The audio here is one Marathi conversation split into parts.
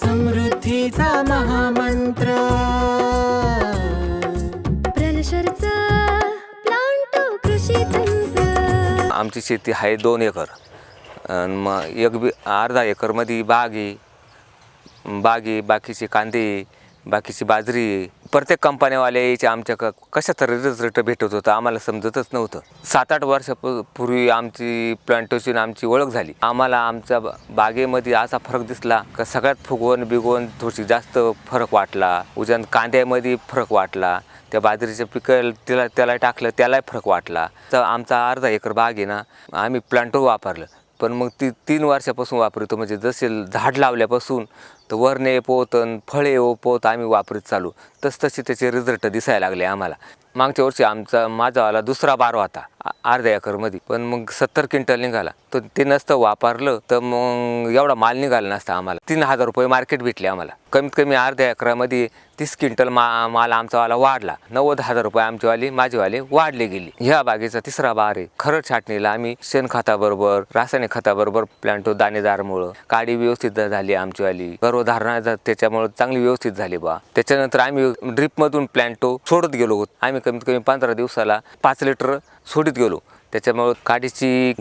समृद्धीचा महामंत्र प्रलशरचा प्लांटो कृषी तंत्र आमची शेती आहे दोन एकर अन् मग एक बी अर्धा एकरमध्ये बाग आहे बाग आहे बाकीचे कांदे बाकीची बाजरी. प्रत्येक कंपन्यावाले यायचे आमच्या क कशा तरी रिझल्ट भेटत होतं आम्हाला समजतच नव्हतं. सात आठ वर्षापूर्वी आमची प्लांटोची आमची ओळख झाली. आम्हाला आमच्या बागेमध्ये असा फरक दिसला का सगळ्यात फुगवून बिगवून थोडीशी जास्त फरक वाटला. उजन कांद्यामध्ये फरक वाटला. त्या बाजरीच्या पिकं त्याला त्याला टाकलं त्यालाही फरक वाटला. तर आमचा अर्धा एकर बाग आहे ना आम्ही प्लांटो वापरलं. पण मग ती तीन वर्षापासून वापरतो. म्हणजे जसे झाड लावल्यापासून तर वरणे पोत आणि फळे ओ आम्ही वापरत चालू. तस तसे त्याचे रिझल्ट दिसायला लागले आम्हाला. मागच्या वर्षी आमचा माझावाला दुसरा बार होता. अर्ध्या एकरमध्ये. पण मग सत्तर क्विंटल निघाला. तर ते नसतं वापरलं तर मग एवढा माल निघाला नसता आम्हाला. तीन हजार रुपये मार्केट भेटले आम्हाला. कमीत कमी अर्ध्या एकरामध्ये तीस क्विंटल मा माल आमचावाला वाढला. नव्वद हजार रुपये आमचेवाले माझेवाले वाढले गेली. ह्या बागेचा तिसरा बार आहे. खरं छाटणीला आम्ही शेणखताबरोबर रासायनिक खताबरोबर प्लांटो दाणेदारमुळं काडी व्यवस्थित झाली आमचीवाली. गर्वधारणा त्याच्यामुळं चांगली व्यवस्थित झाली बा त्याच्यानंतर आम्ही ड्रीपमधून प्लांटो सोडत गेलो आम्ही कमीत कमी पंधरा दिवसाला पाच लिटर सोडित गेलो. त्याच्यामुळं काडीची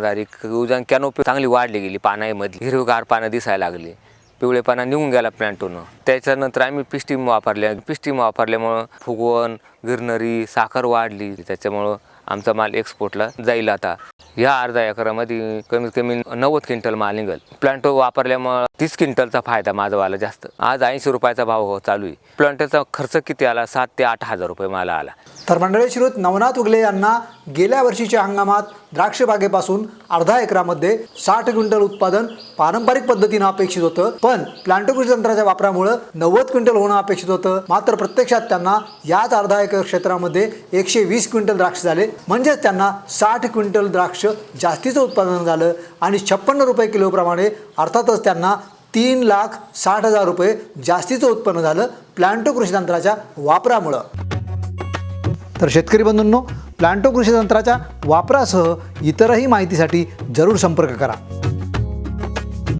झाली उजान कॅनोपी चांगली वाढली गेली पानामधली हिरवीगार पानं दिसायला लागली. पिवळेपणा निघून गेला प्लांटोनं. त्याच्यानंतर आम्ही पिस्टीम वापरल्या पिस्टीम वापरल्यामुळं फुगवण गिरनरी साखर वाढली. त्याच्यामुळं आमचा माल एक्सपोर्टला जाईल आता. ह्या अर्धा एकरामध्ये कमीत कमी नव्वद क्विंटल माल निघेल. प्लांटो वापरल्यामुळं तीस क्विंटलचा फायदा माझा वाला जास्त. आज ऐंशी रुपयाचा भाव हो, चालू आहे. प्लांटोचा खर्च किती आला? सात ते आठ हजार रुपये मला आला. तर मंडळी श्रोत नवनाथ उगले यांना गेल्या वर्षीच्या हंगामात द्राक्ष बागेपासून अर्धा एकरामध्ये साठ क्विंटल उत्पादन पारंपरिक पद्धतीनं अपेक्षित होतं. पण प्लांटो कृषी तंत्राच्या वापरामुळं नव्वद क्विंटल होणं अपेक्षित होतं. मात्र प्रत्यक्षात त्यांना याच अर्धा एकर क्षेत्रामध्ये एकशे वीस क्विंटल द्राक्ष झाले. म्हणजेच त्यांना साठ क्विंटल द्राक्ष जास्तीचं उत्पादन झालं आणि छप्पन्न रुपये किलोप्रमाणे अर्थातच त्यांना तीन लाख साठ हजार रुपये जास्तीचं उत्पन्न झालं प्लांटो कृषी तंत्राच्या वापरामुळं. तर शेतकरी बंधूंनो प्लांटो कृषी तंत्राच्या वापरासह इतरही माहितीसाठी जरूर संपर्क करा.